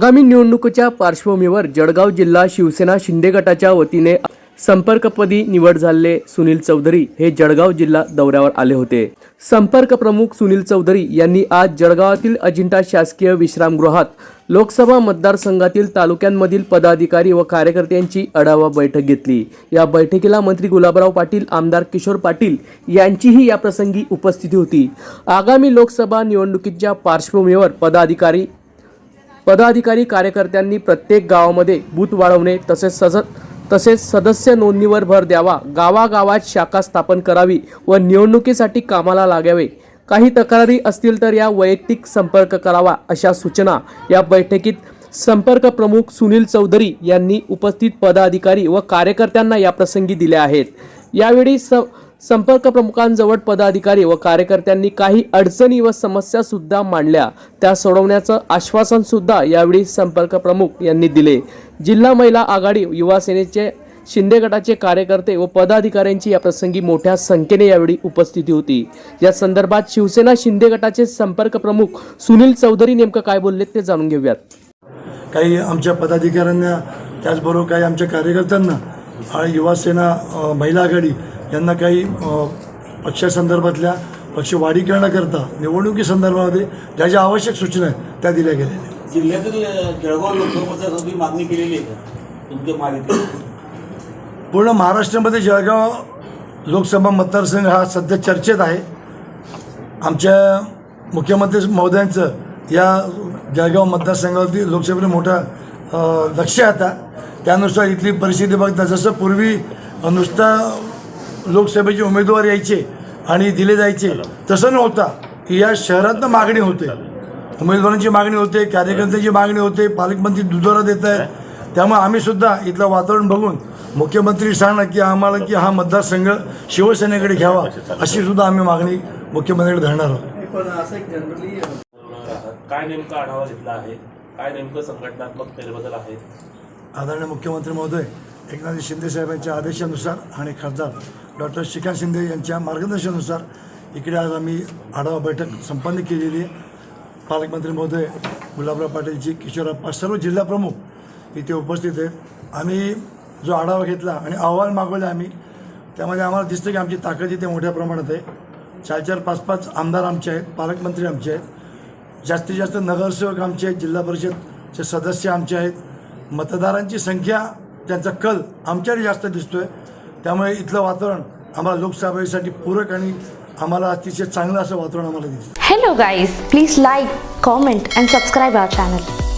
आगामी निवडणुकीच्या पार्श्वभूमीवर जळगाव जिल्हा शिवसेना शिंदे गटाच्या वतीने संपर्कपदी निवड झालेले सुनील चौधरी हे जळगाव जिल्हा दौऱ्यावर आले होते. संपर्क प्रमुख सुनील चौधरी यांनी आज जळगावातील अजिंठा शासकीय विश्रामगृहात लोकसभा मतदारसंघातील तालुक्यांमधील पदाधिकारी व कार्यकर्त्यांची आढावा बैठक घेतली. या बैठकीला मंत्री गुलाबराव पाटील आमदार किशोर पाटील यांचीही या प्रसंगी उपस्थिती होती. आगामी लोकसभा निवडणुकीच्या पार्श्वभूमीवर पदाधिकारी पदाधिकारी कार्यकर्त्यांनी प्रत्येक गावामध्ये बूथ वाढवणे तसेच सजत तसेच सदस्य नोंदणीवर भर द्यावा. गावागावात शाखा स्थापन करावी व निवडणुकीसाठी कामाला लागावे. काही तक्रारी असतील तर या वैयक्तिक संपर्क करावा अशा सूचना या बैठकीत संपर्क प्रमुख सुनील चौधरी यांनी उपस्थित पदाधिकारी व कार्यकर्त्यांना या प्रसंगी दिल्या आहेत. यावेळी स संपर्क प्रमुखांजवळ पदाधिकारी व कार्यकर्त्यांनी काही अडचणी व समस्या सुद्धा मांडल्या. त्या सोडवण्याचं आश्वासन सुद्धा यावेळी संपर्क प्रमुख यांनी दिले. जिल्हा महिला आघाडी युवा सेनेचे शिंदे गटाचे कार्यकर्ते व पदाधिकाऱ्यांची या प्रसंगी मोठ्या संख्येने यावेळी उपस्थिती होती. या संदर्भात शिवसेना शिंदे गटाचे संपर्क प्रमुख सुनील चौधरी नेमकं काय बोलले ते जाणून घेऊयात. काही आमच्या पदाधिकाऱ्यांना त्याचबरोबर काही आमच्या कार्यकर्त्यांना युवा सेना महिला आघाडी यांना काही पक्षासंदर्भातल्या पक्ष वाढीकरणाकरता निवडणुकीसंदर्भामध्ये ज्या ज्या आवश्यक सूचना आहेत त्या दिल्या गेलेल्या. जिल्ह्यातील जळगाव मागणी केलेली आहे पूर्ण महाराष्ट्रामध्ये जळगाव लोकसभा मतदारसंघ हा सध्या चर्चेत आहे. आमच्या मुख्यमंत्री महोदयांचं या जळगाव मतदारसंघावरती लोकसभेला मोठा लक्ष आता. त्यानुसार इथली परिस्थिती बघता जसं पूर्वी नुसता लोकसभेचे उमेदवार यायचे आणि दिले जायचे. तसं नव्हता. की या शहरातनं मागणी होते. उमेदवारांची मागणी होते कार्यकर्त्यांची मागणी होते पालकमंत्री दुधारा देत आहेत. त्यामुळे आम्ही सुद्धा इथलं वातावरण बघून मुख्यमंत्री सांगणं की आम्हाला की हा मतदारसंघ शिवसेनेकडे घ्यावा अशी सुद्धा आम्ही मागणी मुख्यमंत्र्यांकडे धरणार आहोत. काय नेमका आढावा घेतला आहे? काय नेमकं संघटनात्मक फेरबदल आहे? आदरणीय मुख्यमंत्री महोदय एकनाथ शिंदे साहेबांच्या आदेशानुसार आणि खासदार डॉक्टर श्रीकांत शिंदे यांच्या मार्गदर्शनानुसार इकडे आज आम्ही आढावा बैठक संपन्न केलेली आहे. पालकमंत्री महोदय गुलाबराव पाटीलजी किशोरप्पा सर्व जिल्हाप्रमुख इथे उपस्थित आहेत. आम्ही जो आढावा घेतला आणि अहवाल मागवले आम्ही त्यामध्ये आम्हाला दिसतं की आमची ताकद इथे मोठ्या प्रमाणात आहे. चार चार पाच पाच आमदार आमचे आहेत पालकमंत्री आमचे आहेत. जास्तीत जास्त नगरसेवक आमचे आहेत जिल्हा परिषदचे सदस्य आमचे आहेत. मतदारांची संख्या त्यांचा कल आमच्याकडे जास्त दिसतोय. त्यामुळे इथलं वातावरण आम्हाला लोकसभेसाठी पूरक आणि आम्हाला अतिशय चांगलं असं वातावरण आम्हाला दिसतं hello guys please like comment and subscribe our channel